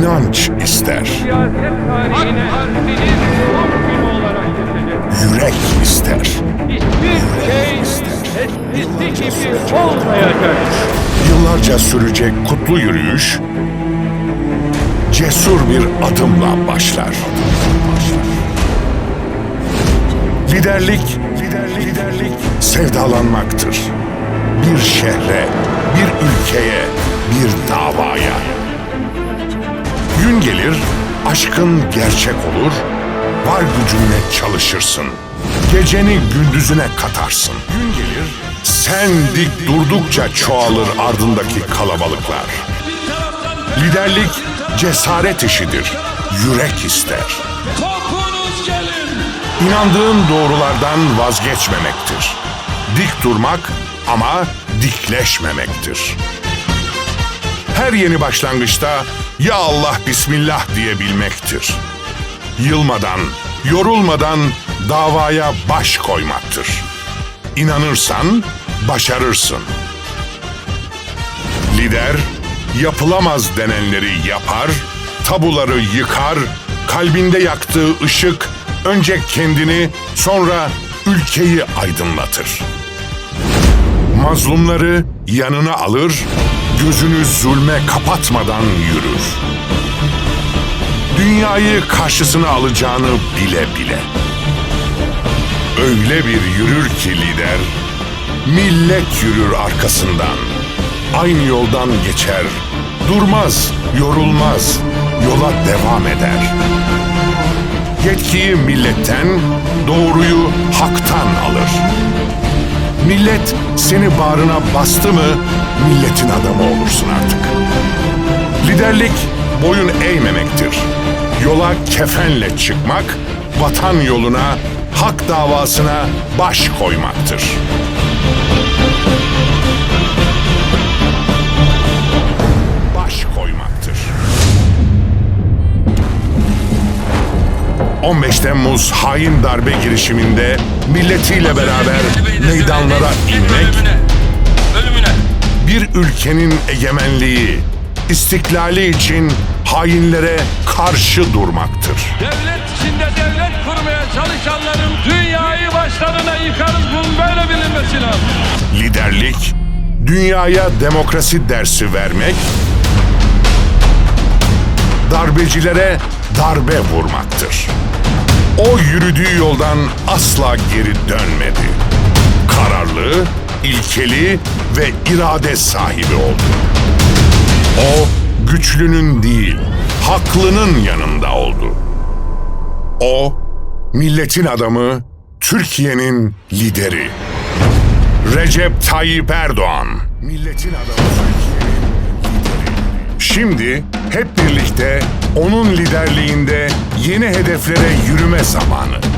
inanç ister, yürek ister. Hiçbir şey olmayacak. Yıllarca sürecek kutlu yürüyüş cesur bir adımla başlar. Liderlik, liderlik, liderlik sevdalanmaktır. Bir şehre, bir ülkeye, bir davaya. Gün gelir, aşkın gerçek olur, var gücünle çalışırsın. Geceni gündüzüne katarsın. Gün gelir, sen dik durdukça çoğalır ardındaki kalabalıklar. Liderlik cesaret işidir, yürek ister. İnandığın doğrulardan vazgeçmemektir. Dik durmak ama dikleşmemektir. Her yeni başlangıçta ya Allah Bismillah diyebilmektir. Yılmadan, yorulmadan davaya baş koymaktır. İnanırsan başarırsın. Lider yapılamaz denenleri yapar, tabuları yıkar, kalbinde yaktığı ışık önce kendini sonra ülkeyi aydınlatır. Mazlumları yanına alır, gözünü zulme kapatmadan yürür. Dünyayı karşısına alacağını bile bile. Öyle bir yürür ki lider, millet yürür arkasından. Aynı yoldan geçer, durmaz, yorulmaz, yola devam eder. Yetkiyi milletten, doğruyu haktan alır. Millet seni bağrına bastı mı milletin adamı olursun artık. Liderlik boyun eğmemektir. Yola kefenle çıkmak, vatan yoluna, hak davasına baş koymaktır. 15 Temmuz hain darbe girişiminde milletiyle beraber meydanlara inmek bir ülkenin egemenliği, istiklali için hainlere karşı durmaktır. Devlet içinde devlet kurmaya çalışanların dünyayı başlarına yıkarız. Bunun böyle bilinmesi lazım. Liderlik, dünyaya demokrasi dersi vermek, darbecilere darbe vurmaktır. O yürüdüğü yoldan asla geri dönmedi. Kararlı, ilkeli ve irade sahibi oldu. O güçlünün değil, haklının yanında oldu. O milletin adamı, Türkiye'nin lideri. Recep Tayyip Erdoğan. Milletin adamı Türkiye'nin. Şimdi hep birlikte onun liderliğinde yeni hedeflere yürüme zamanı.